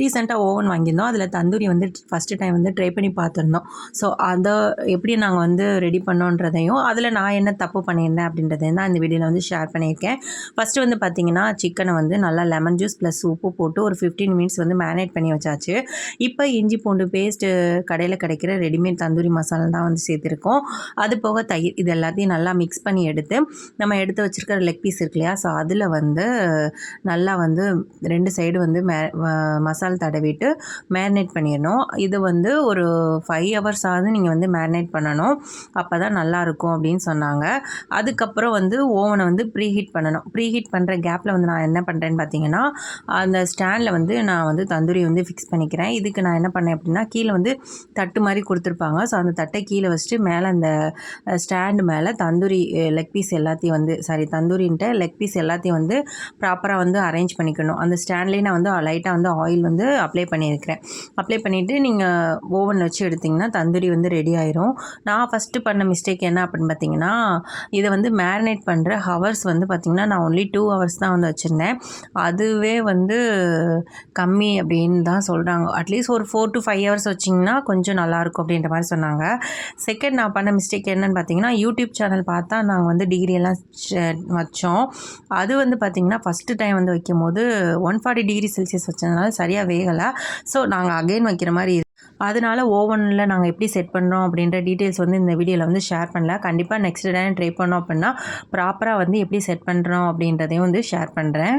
ரீசெண்டாக ஓவன் வாங்கியிருந்தோம். அதில் தந்தூரி வந்து ஃபஸ்ட்டு டைம் வந்து ட்ரை பண்ணி பார்த்துருந்தோம். ஸோ அதை எப்படி நாங்கள் வந்து ரெடி பண்ணோன்றதையும் அதில் நான் என்ன தப்பு பண்ணியிருந்தேன் அப்படின்றதையும் தான் இந்த வீடியோவில் வந்து ஷேர் பண்ணியிருக்கேன். ஃபஸ்ட்டு வந்து பார்த்திங்கன்னா சிக்கனை வந்து நல்லா லெமன் ஜூஸ் ப்ளஸ் உப்பு போட்டு ஒரு ஃபிஃப்டீன் மினிட்ஸ் வந்து மேரினேட் பண்ணி வச்சாச்சு. இப்போ இஞ்சி பூண்டு பேஸ்ட்டு கடையில் கிடைக்கிற ரெடிமேட் தந்தூரி மசாலா தான் வந்து சேர்த்துருக்கோம். அது போக தயிர் இது எல்லாத்தையும் நல்லா மிக்ஸ் பண்ணி எடுத்து நம்ம எடுத்து வச்சுருக்கிற லெக் பீஸ் இருக்கு இல்லையா? ஸோ அதில் வந்து நல்லா வந்து ரெண்டு சைடு வந்து மே மசாலா தடவிட்டு மேரினேட் பண்ணிடணும். இது வந்து ஒரு ஃபைவ் ஹவர்ஸ் ஆகுது நீங்கள் வந்து மேரினேட் பண்ணணும். அப்போ தான் நல்லாயிருக்கும் அப்படின்னு சொன்னாங்க. அதுக்கப்புறம் வந்து ஓவனை வந்து ப்ரீ ஹீட் பண்ணணும். ப்ரீ ஹீட் பண்ணுற கேப்பில் வந்து நான் என்ன பண்ணுறேன்னு பார்த்தீங்கன்னா அந்த ஸ்டாண்டில் வந்து நான் வந்து தந்தூரி வந்து ஃபிக்ஸ் பண்ணிக்கிறேன். இதுக்கு நான் என்ன பண்ணேன் அப்படின்னா கீழே வந்து தட்டு மாதிரி கொடுத்துருப்பாங்க. ஸோ அந்த தட்டை கீழே வச்சுட்டு மேலே அந்த ஸ்டாண்டு மேலே தந்தூரி லெக் பீஸ் எல்லாத்தையும் வந்து சாரி தந்தூரின்ட்டு லெக் பீஸ் எல்லாத்தையும் வந்து ப்ராப்பராக வந்து அரேஞ்ச் பண்ணிக்கணும். அந்த ஸ்டாண்ட்லேயே நான் வந்து லைட்டாக வந்து ஆயில் வந்து வந்து அப்ளை பண்ணியிருக்கிறேன். அப்ளை பண்ணிவிட்டு நீங்கள் ஓவன் வச்சு எடுத்திங்கன்னா தந்தூரி வந்து ரெடி ஆயிரும். நான் ஃபஸ்ட்டு பண்ண மிஸ்டேக் என்ன அப்படின்னு பார்த்தீங்கன்னா இதை வந்து மேரினேட் பண்ணுற ஹவர்ஸ் வந்து பார்த்திங்கன்னா நான் ஒன்லி டூ ஹவர்ஸ் தான் வந்து வச்சுருந்தேன். அதுவே வந்து கம்மி அப்படின்னு தான் சொல்கிறாங்க அட்லீஸ்ட் ஒரு ஃபோர் டு ஃபைவ் ஹவர்ஸ் வச்சிங்கன்னா கொஞ்சம் நல்லாயிருக்கும் அப்படின்ற மாதிரி சொன்னாங்க. செகண்ட் நான் பண்ண மிஸ்டேக் என்னென்னு பார்த்தீங்கன்னா யூடியூப் சேனல் பார்த்தா நாங்கள் வந்து டிகிரியெல்லாம் வச்சோம். அது வந்து பார்த்திங்கன்னா ஃபஸ்ட்டு டைம் வந்து வைக்கும் போது ஒன் ஃபார்ட்டி டிகிரி செல்சியஸ் வச்சதுனால சரியாக வேகலை. ஸோ நாங்கள் அகைன் வைக்கிற மாதிரி அதனால ஓவனில் நாங்கள் எப்படி செட் பண்ணுறோம் அப்படின்ற டீட்டெயில்ஸ் வந்து இந்த வீடியோவில் வந்து ஷேர் பண்ணல கண்டிப்பாக நெக்ஸ்ட் டைம் ட்ரை பண்ணோம் அப்படின்னா ப்ராப்பராக வந்து எப்படி செட் பண்ணுறோம் அப்படின்றதையும் வந்து ஷேர் பண்ணுறேன்